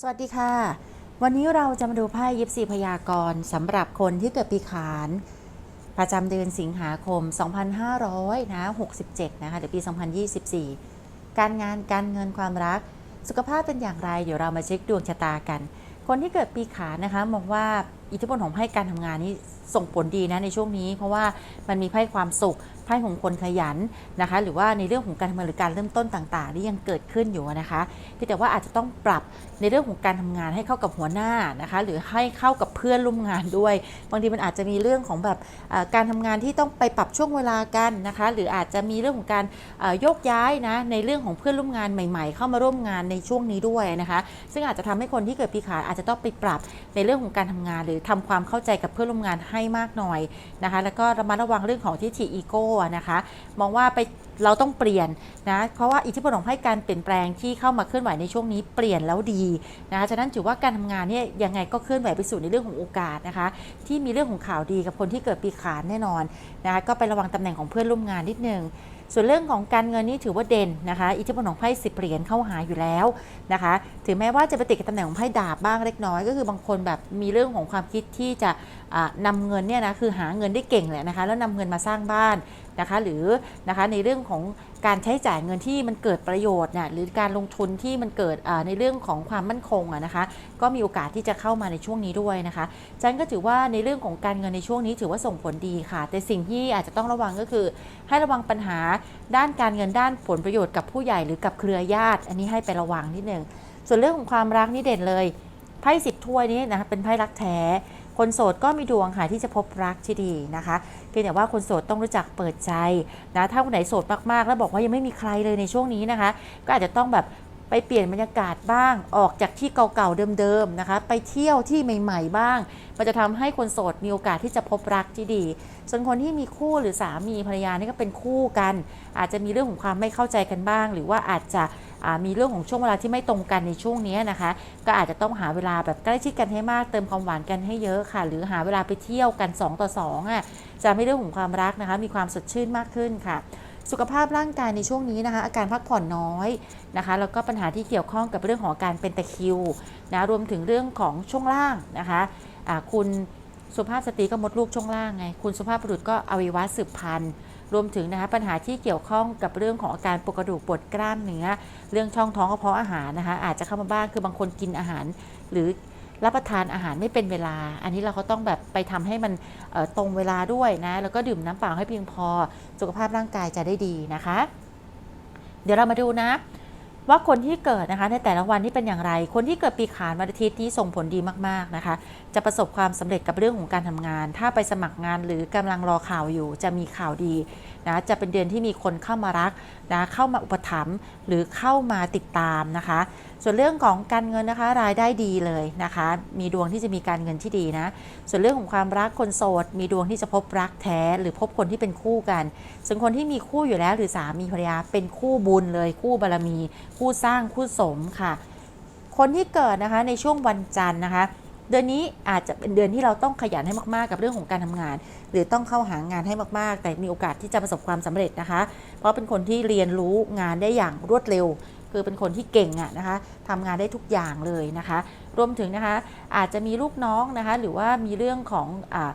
สวัสดีค่ะ วันนี้เราจะมาดูไพ่ยิปซีพยากรณ์สำหรับคนที่เกิดปีขาน ประจำเดือนสิงหาคม 2500นะ67 นะคะหรือปี 2024 การงานการเงินความรัก สุขภาพเป็นอย่างไร เดี๋ยวเรามาเช็คดวงชะตากัน คนที่เกิดปีขานนะคะมองว่าอิทธิพลของไพ่การทำงานนี่ส่งผลดีนะในช่วงนี้ เพราะว่ามันมีไพ่ความสุข ไพ่ของคนขยันนะคะ หรือว่าในเรื่องของการทำงานหรือการเริ่มต้นต่างๆที่ยังเกิดขึ้นอยู่นะคะเพียงแต่ว่าอาจจะต้องปรับในเรื่องของการทำงานให้เข้ากับหัวหน้านะคะ หรือให้เข้ากับเพื่อนร่วมงานด้วย บางทีมันอาจจะมีเรื่องของแบบการทำงานที่ต้องไปปรับช่วงเวลากันนะคะ หรืออาจจะมีเรื่องของการโยกย้ายนะในเรื่องของเพื่อนร่วมงานใหม่ ๆ เข้ามาร่วมงานในช่วงนี้ด้วยนะคะ ซึ่งอาจจะทำให้คนที่เกิดปีขาอาจจะต้องไปปรับในเรื่องของการทำงาน หรือทำความเข้าใจกับเพื่อนร่วมงานให้มากหน่อยนะคะ แล้วก็ระมัดระวังเรื่องของทิฏฐิอีโก้นะคะมองว่าไปเราต้องเปลี่ยนนะเพราะว่าอิทธิพลของให้การเปลี่ยนแปลงที่เข้ามาเคลื่อนไหวในช่วงนี้เปลี่ยนแล้วดีนะคะฉะนั้นถือว่าการทำงานเนี่ยยังไงก็เคลื่อนไหวไปสู่ในเรื่องของโอกาสนะคะ ที่มีเรื่องของข่าวดีกับคนที่เกิดปีขานแน่นอนนะคะก็ไประวังตำแหน่งของเพื่อนร่วมงานนิดนึงส่วนเรื่องของการเงินนี่ถือว่าเด่นนะคะ อิทธิพลของไพ่สิบเหรียญเข้าหาอยู่แล้วนะคะ ถึงแม้ว่าจะไปติดกับตำแหน่งของไพ่ดาบบ้างเล็กน้อย ก็คือบางคนแบบมีเรื่องของความคิดที่จะอ่านำเงินเนี่ยนะคือหาเงินได้เก่งแหละนะคะ แล้วนำเงินมาสร้างบ้าน นะคะหรือนะคะในเรื่องของการใช้จ่ายเงินที่มันเกิดประโยชน์เนี่ยหรือการลงทุนที่มันเกิดในเรื่องของความมั่นคงอะนะคะก็มีโอกาสที่จะเข้ามาในช่วงนี้ด้วยนะคะฉันก็ถือว่าในเรื่องของการเงินในช่วงนี้ถือว่าส่งผลดีค่ะ แต่สิ่งที่อาจจะต้องระวังก็คือ ให้ระวังปัญหาด้านการเงินด้านผลประโยชน์กับผู้ใหญ่หรือกับเครือญาติ อันนี้ให้ไประวังนิดนึงส่วนเรื่องของความรักนี่เด่นเลยไพ่สิบถ้วยนี้นะคะเป็นไพ่รักแท้ คนโสดก็มีดวงค่ะที่จะพบรักที่ดีนะคะเพียงแต่ว่าคนโสดต้องรู้จักเปิดใจนะถ้าคนไหนโสดมากๆ แล้วบอกว่ายังไม่มีใครเลยในช่วงนี้นะคะ ก็อาจจะต้องแบบไปเปลี่ยนบรรยากาศบ้างออกจากที่เก่าๆเดิมๆนะคะ ไปเที่ยวที่ใหม่ ๆ บ้าง มันจะทำให้คนโสดมีโอกาสที่จะพบรักที่ดี ส่วนคนที่มีคู่หรือสามีภรรยานี่ก็เป็นคู่กัน อาจจะมีเรื่องของความไม่เข้าใจกันบ้าง หรือว่าอาจจะ มีเรื่องของช่วงเวลาที่ไม่ตรงกันในช่วงนี้นะคะ ก็อาจจะต้องหาเวลาแบบใกล้ชิดกันให้มาก เติมความหวานกันให้เยอะค่ะ หรือหาเวลาไปเที่ยวกัน 2 ต่อ2อะจะไม่เรื่องของความรักนะคะ มีความสดชื่นมากขึ้นค่ะสุขภาพร่างกายในช่วงนี้นะคะ อาการพักผ่อนน้อยนะคะแล้วก็ปัญหาที่เกี่ยวข้องกับเรื่องของการเป็นตะคิวนะรวมถึงเรื่องของช่วงล่างนะคะอ่าคุณสุภาพสตรีก็มดลูกช่วงล่างไง คุณสุภาพบุรุษก็อวัยวะสืบพันธุ์ รวมถึงนะคะปัญหาที่เกี่ยวข้องกับเรื่องของอาการปวดกระดูกปวดกล้ามเนื้อ เรื่องช่องท้องกระเพาะอาหารนะคะอาจจะเข้ามาบ้างคือบางคนกินอาหาร หรือรับประทานอาหารไม่เป็นเวลา อันนี้เราก็ต้องแบบไปทำให้มันตรงเวลาด้วยนะ แล้วก็ดื่มน้ำเปล่าให้เพียงพอ สุขภาพร่างกายจะได้ดีนะคะ เดี๋ยวเรามาดูนะ ว่าคนที่เกิดนะคะในแต่ละวันที่เป็นอย่างไร คนที่เกิดปีขานวันอาทิตย์นี้ส่งผลดีมากๆนะคะ จะประสบความสำเร็จกับเรื่องของการทำงาน ถ้าไปสมัครงานหรือกำลังรอข่าวอยู่จะมีข่าวดีนะจะเป็นเดือนที่มีคนเข้ามารักนะเข้ามาอุปถัมภ์หรือเข้ามาติดตามนะคะ ส่วนเรื่องของการเงินนะคะรายได้ดีเลยนะคะ มีดวงที่จะมีการเงินที่ดีนะ ส่วนเรื่องของความรักคนโสด มีดวงที่จะพบรักแท้ หรือพบคนที่เป็นคู่กันส่วนคนที่มีคู่อยู่แล้วหรือสามีภรรยาเป็นคู่บุญเลย คู่บารมี คู่สร้างคู่สมค่ะ คนที่เกิดนะคะในช่วงวันจันทร์นะคะ เดือนนี้อาจจะเป็นเดือนที่เราต้องขยันให้มากๆ กับเรื่องของการทำงาน หรือต้องเข้าหางานให้มากๆ แต่มีโอกาสที่จะประสบความสำเร็จนะคะ เพราะเป็นคนที่เรียนรู้งานได้อย่างรวดเร็ว คือเป็นคนที่เก่งอะนะคะทำงานได้ทุกอย่างเลยนะคะ รวมถึงนะคะอาจจะมีลูกน้องนะคะ หรือว่ามีเรื่องของอา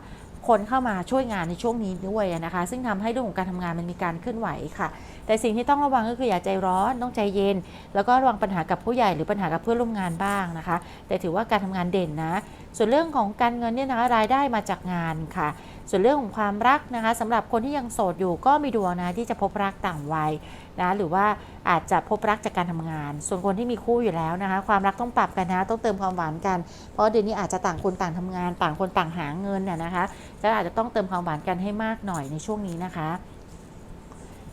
คนเข้ามาช่วยงานในช่วงนี้ด้วยนะคะ ซึ่งทำให้เรื่องของการทำงานมันมีการเคลื่อนไหวค่ะ แต่สิ่งที่ต้องระวังก็คืออย่าใจร้อนต้องใจเย็น แล้วก็ระวังปัญหากับผู้ใหญ่หรือปัญหากับเพื่อนร่วมงานบ้างนะคะ แต่ถือว่าการทำงานเด่นนะ ส่วนเรื่องของการเงินเนี่ยนะคะรายได้มาจากงานค่ะ ส่วนเรื่องของความรักนะคะสำหรับคนที่ยังโสดอยู่ก็มีดวงนะที่จะพบรักต่างวัยนะหรือว่าอาจจะพบรักจากการทำงาน ส่วนคนที่มีคู่อยู่แล้วนะคะ ความรักต้องปรับกันนะ ต้องเติมความหวานกัน เพราะเดือนนี้อาจจะต่างคนต่างทำงาน ต่างคนต่างหาเงินน่ยนะคะจะอาจจะต้องเติมความหวานกันให้มากหน่อยในช่วงนี้นะคะ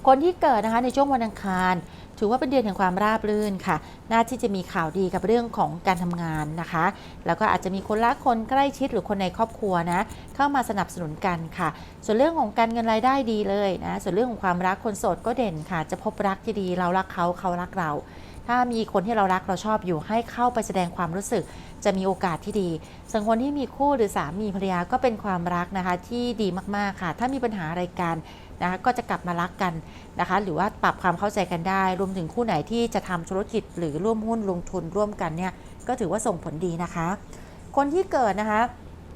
คนที่เกิดนะคะในช่วงวันอังคาร ถือว่าเป็นเดือนแห่งความราบรื่นค่ะ น่าที่จะมีข่าวดีกับเรื่องของการทำงานนะคะ แล้วก็อาจจะมีคนรักคนใกล้ชิดหรือคนในครอบครัวนะเข้ามาสนับสนุนกันค่ะ ส่วนเรื่องของการเงินรายได้ดีเลยนะส่วนเรื่องของความรักคนโสดก็เด่นค่ะ จะพบรักที่ดีเรารักเขาเขารักเราถ้ามีคนที่เรารักเราชอบอยู่ให้เข้าไปแสดงความรู้สึก จะมีโอกาสที่ดีส่วนคนที่มีคู่หรือสามีภรรยาก็เป็นความรักนะคะที่ดีมากๆค่ะ ถ้ามีปัญหาอะไรกัน นะคะก็จะกลับมารักกันนะคะ หรือว่าปรับความเข้าใจกันได้ รวมถึงคู่ไหนที่จะทำธุรกิจหรือร่วมหุ้นลงทุนร่วมกันเนี่ยก็ถือว่าส่งผลดีนะคะ คนที่เกิดนะคะ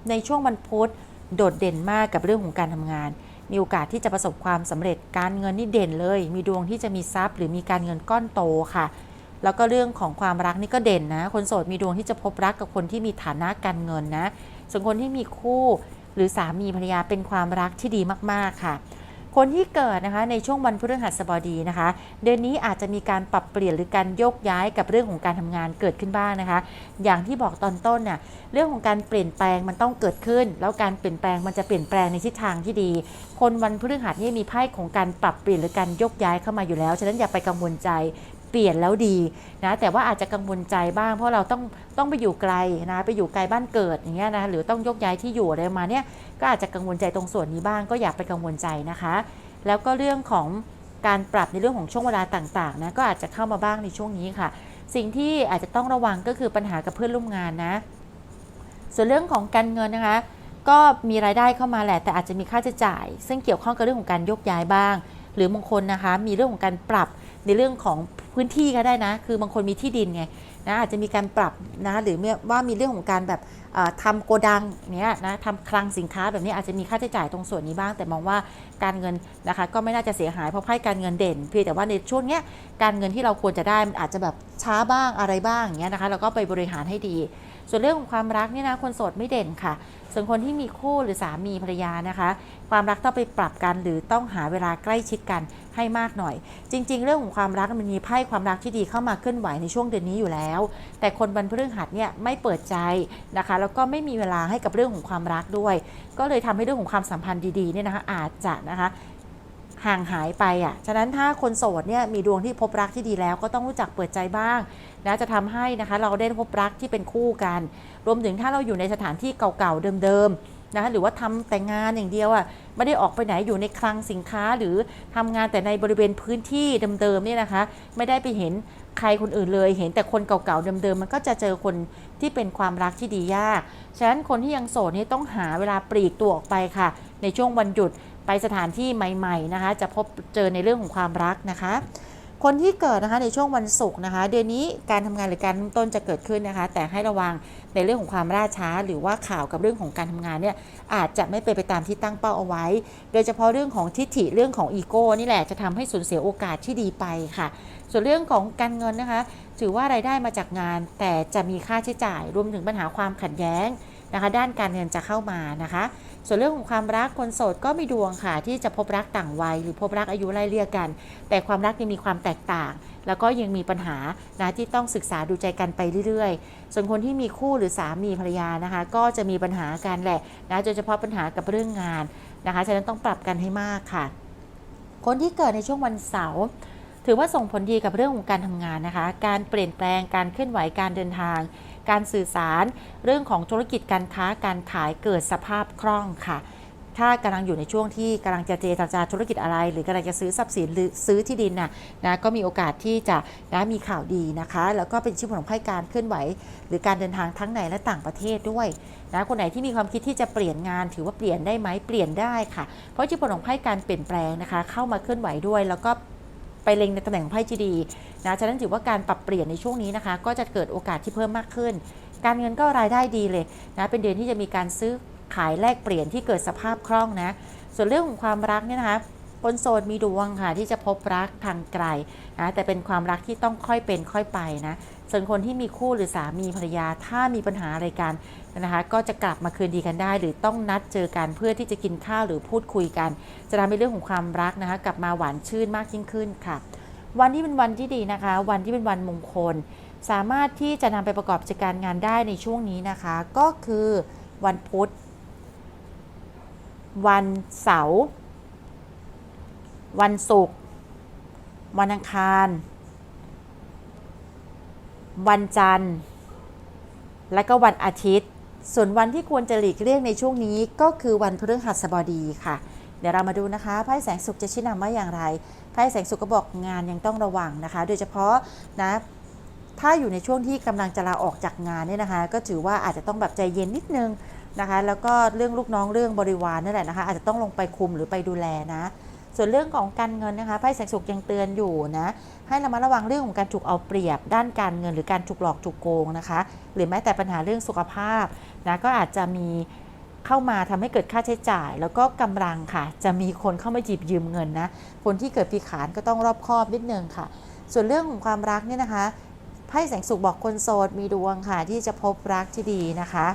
ในช่วงวันพุธโดดเด่นมากกับเรื่องของการทำงาน มีโอกาสที่จะประสบความสำเร็จการเงินนี่เด่นเลย มีดวงที่จะมีทรัพย์ หรือมีการเงินก้อนโตค่ะ แล้วก็เรื่องของความรักนี่ก็เด่นนะ คนโสดมีดวงที่จะพบรักกับคนที่มีฐานะการเงินนะ ส่วนคนที่มีคู่หรือสามีภรรยาเป็นความรักที่ดีมากๆค่ะ คนที่เกิดนะคะในช่วงวันพฤหัสบดีนะคะ เดือนนี้อาจจะมีการปรับเปลี่ยนหรือการโยกย้ายกับเรื่องของการทำงานเกิดขึ้นบ้างนะคะ อย่างที่บอกตอนต้นน่ะเรื่องของการเปลี่ยนแปลงมันต้องเกิดขึ้น แล้วการเปลี่ยนแปลงมันจะเปลี่ยนแปลงในทิศทางที่ดี คนวันพฤหัสนี่มีไพ่ของการปรับเปลี่ยนหรือการโยกย้ายเข้ามาอยู่แล้ว ฉะนั้นอย่าไปกังวลใจ เปลี่ยนแล้วดีนะแต่ว่าอาจจะกังวลใจบ้าง เพราะเราต้องต้องไปอยู่ไกลนะไปอยู่ไกลบ้านเกิดอย่างเงี้ยนะหรือต้องยกย้ายที่อยู่อะไรมาเนี้ยก็อาจจะกังวลใจตรงส่วนนี้บ้าง ก็อย่าไปกังวลใจนะคะ แล้วก็เรื่องของการปรับในเรื่องของช่วงเวลาต่างๆนะก็อาจจะเข้ามาบ้างในช่วงนี้ค่ะ สิ่งที่อาจจะต้องระวังก็คือปัญหากับเพื่อนร่วมงานนะ ส่วนเรื่องของการเงินนะคะ ก็มีรายได้เข้ามาแหละแต่อาจจะมีค่าใช้จ่าย ซึ่งเกี่ยวข้องกับเรื่องของการยกย้ายบ้าง หรือบางคนนะคะมีเรื่องของการปรับในเรื่องของพื้นที่ก็ได้นะ คือบางคนมีที่ดินไงนะอาจจะมีการปรับนะหรือว่ามีเรื่องของการแบบเอ่อทำโกดังเนี้ยนะทำคลังสินค้าแบบนี้อาจจะมีค่าใช้จ่ายตรงส่วนนี้บ้าง แต่มองว่าการเงินนะคะก็ไม่น่าจะเสียหายเพราะไพ่การเงินเด่น เพียงแต่ว่าในช่วงเนี้ยการเงินที่เราควรจะได้มันอาจจะแบบช้าบ้างอะไรบ้างอย่างเงี้ยนะคะเราก็ไปบริหารให้ดี ส่วนเรื่องของความรักเนี่ยนะคนโสดไม่เด่นค่ะ ส่วนคนที่มีคู่หรือสามีภรรยานะคะ ความรักต้องไปปรับกันหรือต้องหาเวลาใกล้ชิดกันให้มากหน่อย จริง ๆ เรื่องของความรักมันมีไพ่ความรักที่ดีเข้ามาเคลื่อนไหวในช่วงเดือนนี้อยู่แล้ว แต่คนวันพฤหัสเนี่ยไม่เปิดใจนะคะ แล้วก็ไม่มีเวลาให้กับเรื่องของความรักด้วย ก็เลยทำให้เรื่องของความสัมพันธ์ดีๆเนี่ยนะคะอาจจะนะคะ ห่างหายไปอะ ฉะนั้นถ้าคนโสดเนี่ยมีดวงที่พบรักที่ดีแล้วก็ต้องรู้จักเปิดใจบ้างนะจะทำให้นะคะเราได้พบรักที่เป็นคู่กัน รวมถึงถ้าเราอยู่ในสถานที่เก่าๆเดิมๆนะหรือว่าทำแต่งานอย่างเดียวอะไม่ได้ออกไปไหนอยู่ในคลังสินค้าหรือทำงานแต่ในบริเวณพื้นที่เดิมๆเนี่ยนะคะ ไม่ได้ไปเห็นใครคนอื่นเลย เห็นแต่คนเก่าๆเดิมๆมันก็จะเจอคนที่เป็นความรักที่ดียาก ฉะนั้นคนที่ยังโสดนี่ต้องหาเวลาปลีกตัวออกไปค่ะ ในช่วงวันหยุด ไปสถานที่ใหม่ๆนะคะ จะพบเจอในเรื่องของความรักนะคะ คนที่เกิดนะคะในช่วงวันศุกร์นะคะ เดือนนี้การทำงานหรือการเริ่มต้นจะเกิดขึ้นนะคะ แต่ให้ระวังในเรื่องของความล่าช้า หรือว่าข่าวกับเรื่องของการทำงานเนี่ยอาจจะไม่เป็นไปตามที่ตั้งเป้าเอาไว้ โดยเฉพาะเรื่องของทิฐิเรื่องของอีโก้นี่แหละจะทำให้สูญเสียโอกาสที่ดีไปค่ะ ส่วนเรื่องของการเงินนะคะ ถือว่ารายได้มาจากงาน แต่จะมีค่าใช้จ่ายรวมถึงปัญหาความขัดแย้ง นะคะ ด้านการเงินจะเข้ามานะคะ ส่วนเรื่องของความรักคนโสดก็มีดวงค่ะ ที่จะพบรักต่างวัย หรือพบรักอายุไล่เลี่ยกัน แต่ความรักยังมีความแตกต่าง แล้วก็ยังมีปัญหานะที่ต้องศึกษาดูใจกันไปเรื่อยๆ ส่วนคนที่มีคู่หรือสามีภรรยานะคะ ก็จะมีปัญหากันแหละนะโดยเฉพาะปัญหากับเรื่องงานนะคะฉะนั้นต้องปรับกันให้มากค่ะ คนที่เกิดในช่วงวันเสาร์ถือว่าส่งผลดีกับเรื่องของการทำงานนะคะ การเปลี่ยนแปลงการเคลื่อนไหวการเดินทาง การสื่อสาร เรื่องของธุรกิจการค้าการขายเกิดสภาพคล่องค่ะ ถ้ากำลังอยู่ในช่วงที่กำลังจะเจรจาธุรกิจอะไร หรือกำลังจะซื้อทรัพย์สินหรือซื้อที่ดินน่ะนะก็มีโอกาสที่จะนะมีข่าวดีนะคะ แล้วก็เป็นชิ้นผลของไพ่การเคลื่อนไหว หรือการเดินทางทั้งในและต่างประเทศด้วยนะคนไหนที่มีความคิดที่จะเปลี่ยนงานถือว่าเปลี่ยนได้ไหมเปลี่ยนได้ค่ะ เพราะชิ้นผลของไพ่การเปลี่ยนแปลงนะคะ เข้ามาเคลื่อนไหวด้วย แล้วก็ ไปเล็งในตำแหน่งไพ่จีดีนะฉะนั้นถือว่าการปรับเปลี่ยนในช่วงนี้นะคะ ก็จะเกิดโอกาสที่เพิ่มมากขึ้น การเงินก็รายได้ดีเลยนะเป็นเดือนที่จะมีการซื้อขายแลกเปลี่ยนที่เกิดสภาพคล่องนะส่วนเรื่องของความรักเนี่ยนะคะ คนโสดมีดวงค่ะที่จะพบรักทางไกลนะแต่เป็นความรักที่ต้องค่อยเป็นค่อยไปนะส่วนคนที่มีคู่หรือสามีภรรยาถ้ามีปัญหาอะไรกันนะคะก็จะกลับมาคืนดีกันได้ หรือต้องนัดเจอกันเพื่อที่จะกินข้าวหรือพูดคุยกัน จะทำให้เรื่องของความรักนะคะกลับมาหวานชื่นมากยิ่งขึ้นค่ะ วันที่เป็นวันที่ดีนะคะ วันที่เป็นวันมงคล สามารถที่จะนำไปประกอบกิจการงานได้ในช่วงนี้นะคะ ก็คือวันพุธ วันเสาร์ วันศุกร์วันอังคาร วันจันทร์ และก็วันอาทิตย์ ส่วนวันที่ควรจะหลีกเลี่ยงในช่วงนี้ก็คือวันพฤหัสบดีค่ะ เดี๋ยวเรามาดูนะคะไพ่แสงสุขจะชี้นำว่าอย่างไรไพ่แสงสุขก็บอกงานยังต้องระวังนะคะ โดยเฉพาะนะถ้าอยู่ในช่วงที่กำลังจะลาออกจากงานเนี่ยนะคะ ก็ถือว่าอาจจะต้องแบบใจเย็นนิดนึงนะคะ แล้วก็เรื่องลูกน้องเรื่องบริวารนั่นแหละนะคะ อาจจะต้องลงไปคุมหรือไปดูแลนะ ส่วนเรื่องของการเงินนะคะไพ่แสงสุขยังเตือนอยู่นะให้ระมัดระวังเรื่องของการถูกเอาเปรียบด้านการเงิน หรือการถูกหลอกถูกโกงนะคะ หรือแม้แต่ปัญหาเรื่องสุขภาพนะก็อาจจะมีเข้ามาทำให้เกิดค่าใช้จ่าย แล้วก็กำลังค่ะ จะมีคนเข้ามาจีบยืมเงินนะคนที่เกิดปีขานก็ต้องรอบคอบนิดนึงค่ะ ส่วนเรื่องของความรักเนี่ยนะคะไพ่แสงสุขบอกคนโสดมีดวงค่ะ ที่จะพบรักที่ดีนะคะ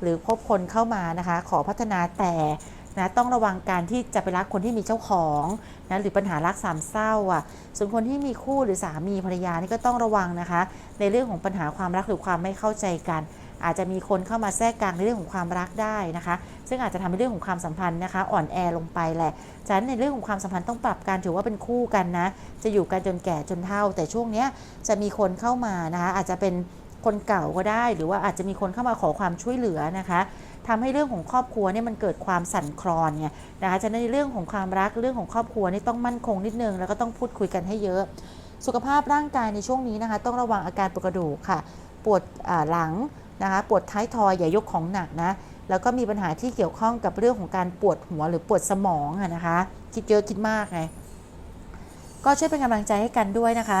หรือพบคนเข้ามานะคะ ขอพัฒนาแต่ นะต้องระวังการที่จะไปรักคนที่มีเจ้าของนะหรือปัญหารักสามเศร้าอะส่วนคนที่มีคู่หรือสามีภรรยานี่ก็ต้องระวังนะคะ ในเรื่องของปัญหาความรักหรือความไม่เข้าใจกัน อาจจะมีคนเข้ามาแทรกกลางในเรื่องของความรักได้นะคะ ซึ่งอาจจะทำให้เรื่องของความสัมพันธ์นะคะ อ่อนแอลงไปแหละฉะนั้นในเรื่องของความสัมพันธ์ต้องปรับกันถือว่าเป็นคู่กันนะ จะอยู่กันจนแก่จนเฒ่า แต่ช่วงเนี้ยจะมีคนเข้ามานะคะอาจจะเป็นคนเก่าก็ได้ หรือว่าอาจจะมีคนเข้ามาขอความช่วยเหลือนะคะ ทำให้เรื่องของครอบครัวเนี่ยมันเกิดความสั่นคลอนไงนะคะฉะนั้นเรื่องของความรักเรื่องของครอบครัวนี่ต้องมั่นคงนิดนึง แล้วก็ต้องพูดคุยกันให้เยอะ สุขภาพร่างกายในช่วงนี้นะคะ ต้องระวังอาการปวดกระดูกค่ะ ปวดหลังนะคะปวดท้ายทอยอย่ายกของหนักนะแล้วก็มีปัญหาที่เกี่ยวข้องกับเรื่องของการปวดหัวหรือปวดสมองอะนะคะ คิดเยอะคิดมากไงก็ช่วยเป็นกำลังใจให้กันด้วยนะคะ